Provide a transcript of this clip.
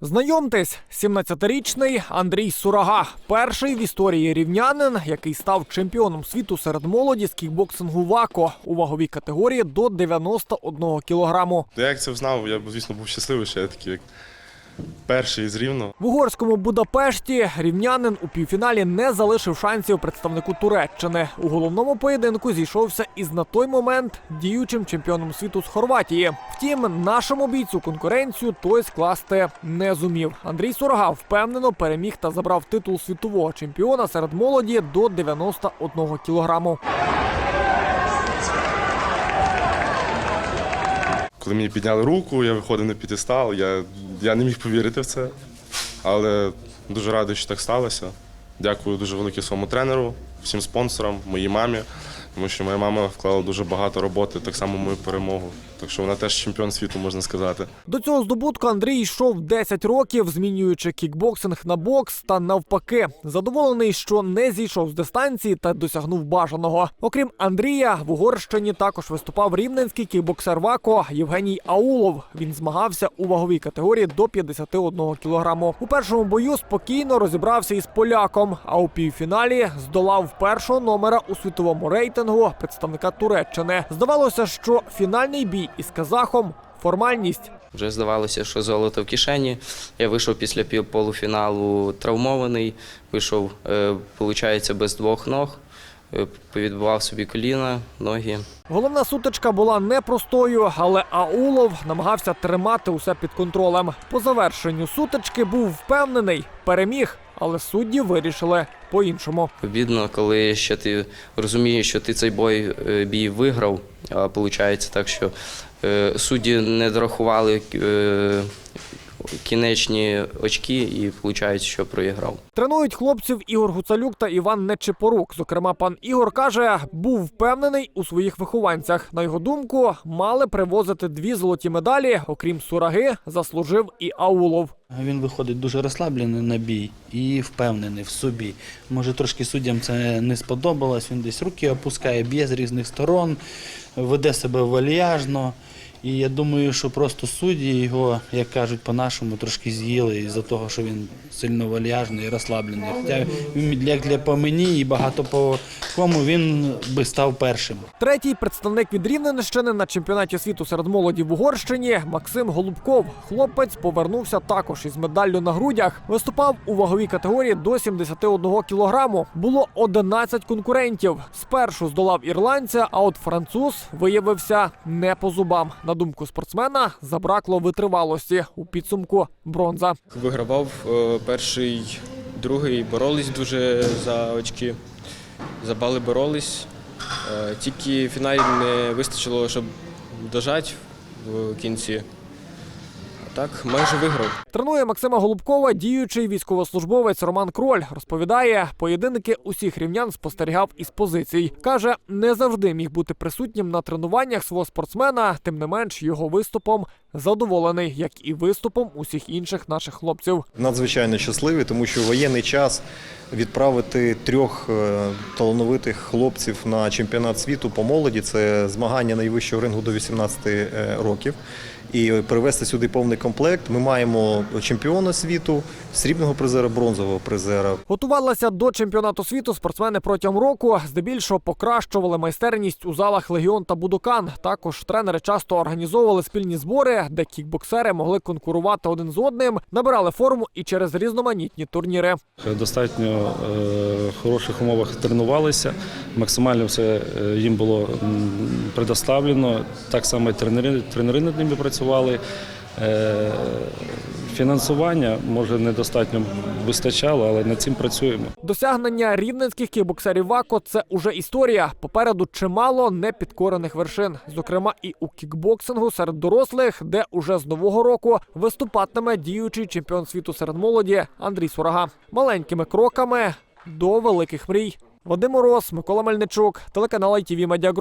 Знайомтесь, 17-річний Андрій Сурага, перший в історії рівнянин, який став чемпіоном світу серед молоді з кікбоксингу ВАКО у ваговій категорії до 91 кілограму. Як це знав, я звісно, був щасливий, що я такий перший з рівно. В угорському Будапешті рівнянин у півфіналі не залишив шансів представнику Туреччини. У головному поєдинку зійшовся із на той момент діючим чемпіоном світу з Хорватії. Втім, нашому бійцю конкуренцію той скласти не зумів. Андрій Сурага впевнено переміг та забрав титул світового чемпіона серед молоді до 91 кілограму. Коли мені підняли руку, я виходив на п'єдестал, я, я не міг повірити в це. Але дуже радий, що так сталося. Дякую дуже велике своєму тренеру, всім спонсорам, моїй мамі, тому що моя мама вклала дуже багато роботи, так само мою перемогу. Так що вона теж чемпіон світу, можна сказати. До цього здобутку Андрій йшов 10 років, змінюючи кікбоксинг на бокс та навпаки. Задоволений, що не зійшов з дистанції та досягнув бажаного. Окрім Андрія, в Угорщині також виступав рівненський кікбоксер ВАКО Євгеній Аулов. Він змагався у ваговій категорії до 51 кілограму. У першому бою спокійно розібрався із поляком, а у півфіналі здолав першого номера у світовому рейтингу представника Туреччини. Здавалося, що фінальний бій із казахом формальність. Вже здавалося, що золото в кишені. Я вийшов після пів- полуфіналу травмований, вийшов, е, виходить, без двох ног, е, повідбивав собі коліна, ноги. Головна сутичка була непростою, але Аулов намагався тримати усе під контролем. По завершенню сутички був впевнений, переміг, але судді вирішили по-іншому. Обідно, коли ще ти розумієш, що ти цей бой е, бій виграв, а виходить так, що е, судді не дорахували е, кінечні очки і виходить, що проіграв. Тренують хлопців Ігор Гуцалюк та Іван Нечипорук. Зокрема, пан Ігор каже, був впевнений у своїх вихованцях. На його думку, мали привозити дві золоті медалі. Окрім сураги, заслужив і Аулов. Він виходить дуже розслаблений на бій і впевнений в собі. Може, трошки суддям це не сподобалось. Він десь руки опускає, б'є з різних сторон, веде себе вальяжно. І я думаю, що просто судді його, як кажуть по-нашому, трошки з'їли із-за того, що він сильно вальяжний і розслаблений. Хоча він як для по мені і багато по кому він би став першим. Третій представник від Рівненщини на чемпіонаті світу серед молоді в Угорщині Максим Голубков. Хлопець повернувся також із медаллю на грудях. Виступав у ваговій категорії до 71 кілограму. Було 11 конкурентів. Спершу здолав ірландця, а от француз виявився не по зубам. На думку спортсмена, забракло витривалості у підсумку бронза. Вигравав е, перший, другий, боролись дуже за очки. За бали боролись. Е, Тільки в фіналі не вистачило, щоб дожати в кінці. Так майже виграв. Тренує Максима Голубкова діючий військовослужбовець Роман Кроль. Розповідає, поєдинки усіх рівнян спостерігав із позицій. Каже, не завжди міг бути присутнім на тренуваннях свого спортсмена. Тим не менш, його виступом задоволений, як і виступом усіх інших наших хлопців. надзвичайно щасливі, тому що воєнний час відправити трьох е, талановитих хлопців на чемпіонат світу по молоді це змагання найвищого рингу до 18 е, років. І привезти сюди повний комплект. Ми маємо чемпіона світу, срібного призера, бронзового призера. Готувалася до чемпіонату світу спортсмени протягом року. Здебільшого покращували майстерність у залах Легіон та Будокан. Також тренери часто організовували спільні збори, де кікбоксери могли конкурувати один з одним, набирали форму і через різноманітні турніри. достатньо е, хороших умовах тренувалися. Максимально все е, їм було предоставлено. Так само і тренери, тренери над ними працювали. Е, Фінансування може недостатньо вистачало, але над цим працюємо. Досягнення рівненських кікбоксерів ВАКО – це уже історія. Попереду чимало непідкорених вершин, зокрема і у кікбоксингу серед дорослих, де уже з нового року виступатиме діючий чемпіон світу серед молоді Андрій Сурага. Маленькими кроками до великих мрій. Вадим Мороз, Микола Мельничук, телеканал ITV Media.